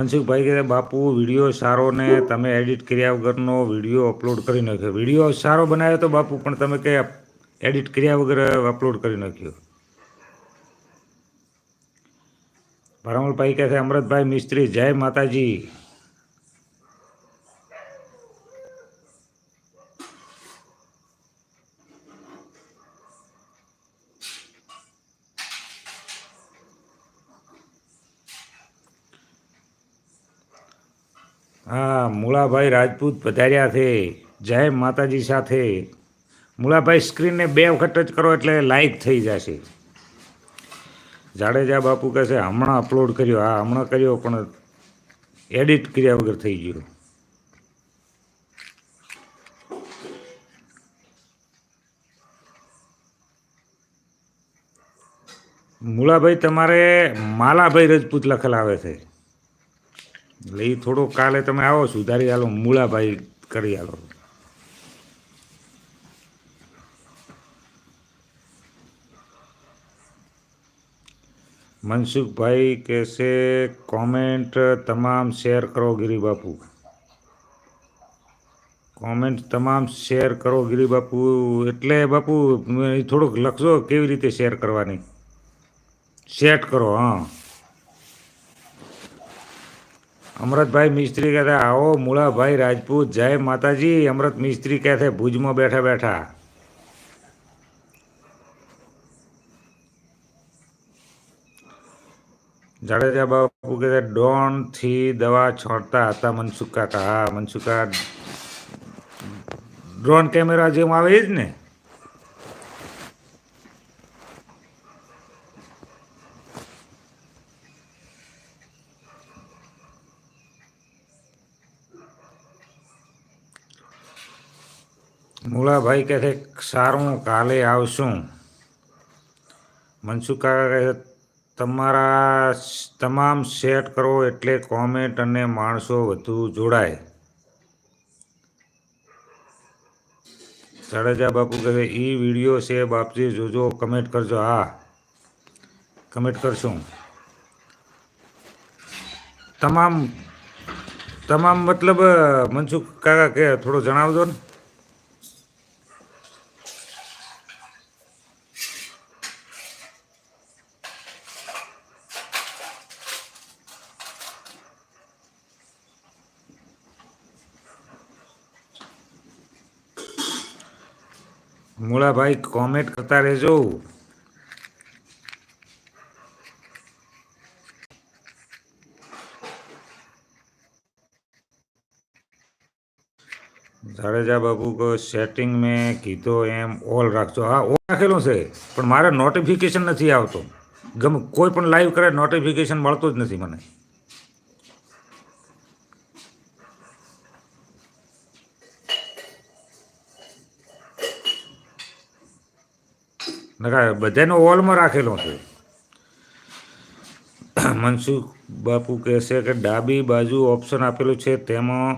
મનસુખભાઈ કહે બાપુ, વીડિયો સારો ને તમે એડિટ કર્યા વગરનો વીડિયો અપલોડ કરી નાખ્યો. વીડિયો સારો બનાવ્યો તો બાપુ, પણ તમે કે એડિટ કર્યા વગર અપલોડ કરી નાખ્યો. ભરમલભાઈ કહે છે, અમૃતભાઈ, મિસ્ત્રી, જય માતાજી. હા મુળાભાઈ રાજપૂત પધાર્યા છે. જય માતાજી સાથે. મુળાભાઈ સ્ક્રીનને બે વખત ટચ કરો એટલે લાઈક થઈ જશે. જાડેજા બાપુ કહે છે, હમણાં અપલોડ કર્યો. હા, હમણાં કર્યો, પણ એડિટ કર્યા વગર થઈ ગયો. મૂળાભાઈ તમારે માલાભાઈ રજપૂત લખેલ આવે છે. એટલે એ થોડો કાલે તમે આવો, સુધારી આલો, મૂળાભાઈ કરી આલો. મનસુખભાઈ કહેશે, કોમેન્ટ તમામ શેર કરો ગિરિબાપુ. કોમેન્ટ તમામ શેર કરો ગિરિબાપુ, એટલે બાપુ થોડુંક લખજો કેવી રીતે શેર કરવાની. સેટ કરો, હા. અમૃતભાઈ મિસ્ત્રી કહેતા, આવો મૂળાભાઈ રાજપૂત, જય માતાજી. અમૃત મિસ્ત્રી કહે છે, ભુજમાં બેઠા બેઠા. જાડેજા બાપુ કહે છે ડોનથી દવા છોડતા હતા મનસુખ કાકા હા, મનસુખ કાકા ડ્રોન કેમેરા જેમ આવે એ જ ને. મુળાભાઈ કહે છે, સારું, કાલે આવશું. મનસુખ કાકા કહે તમારા તમામ સેટ કરો એટલે કોમેન્ટ અને માણસો વધુ જોડાય. જાડેજા બાપુ કહે છે એ વીડિયો છે, બાપજી, જોજો, કમેન્ટ કરજો. હા, કમેન્ટ કરશું. તમામ તમામ મતલબ મનસુખ કાકા કે થોડું જણાવજો ને. મૂળાભાઈ કોમેન્ટ કરતા રહેજો જાડેજા બાબુ કો સેટિંગ મેં કીધો એમ ઓલ રાખજો હા ઓલ રાખેલું છે પણ મારે નોટિફિકેશન નથી આવતો ગમે કોઈ પણ લાઈવ કરે નોટિફિકેશન મળતું જ નથી મને નકા બધાનો હોલમાં રાખેલો છે. મનસુખ બાપુ કહેશે કે ડાબી બાજુ ઓપ્શન આપેલું છે, તેમાં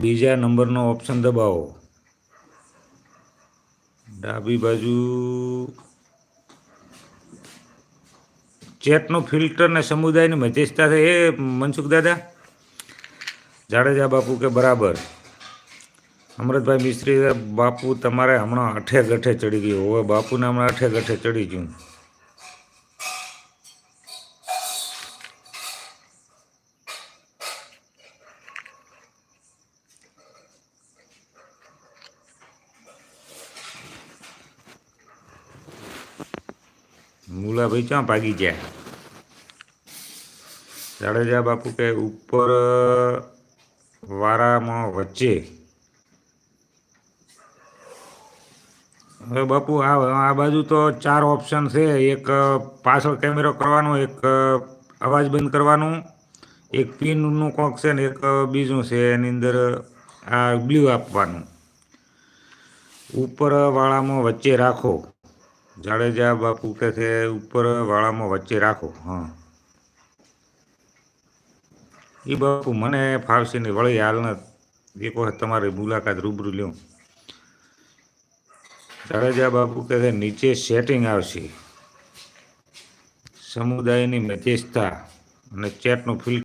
બીજા નંબરનો ઓપ્શન દબાવો. ડાબી બાજુ ચેટનું ફિલ્ટર ને સમુદાયની મધ્યસ્થતા છે. એ મનસુખ દાદા? જાડેજા બાપુ કે બરાબર? અમૃતભાઈ મિસ્ત્રી બાપુ તમારે હમણાં અઠે ગઠે ચડી ગયું. હવે બાપુને હમણાં અઠે ગઠે ચડી ગયું. મુલાભાઈ ક્યાં ભાગી ગયા? જાડેજા બાપુ કે ઉપર, વારામાં વચ્ચે હવે બાપુ, આ આ બાજુ તો ચાર ઓપ્શન છે. એક પાછળ કેમેરો કરવાનો, એક અવાજ બંધ કરવાનું, એક પિનનું કોક છે ને એક બીજું છે એની અંદર આ બ્લ્યુ આપવાનું. ઉપર વાળામાં વચ્ચે રાખો. જાડેજા બાપુ કહે છે ઉપર વાળામાં વચ્ચે રાખો. હા. એ બાપુ મને ફાવશે ને વળી હાલના એક વખત તમારી મુલાકાત રૂબરૂ લ્યો. જાડેજા બાપુ કહે નીચે સેટિંગ આવશે. સમુદાયની મધ્યસ્થતા અને ચેટનું ફિલ્ટર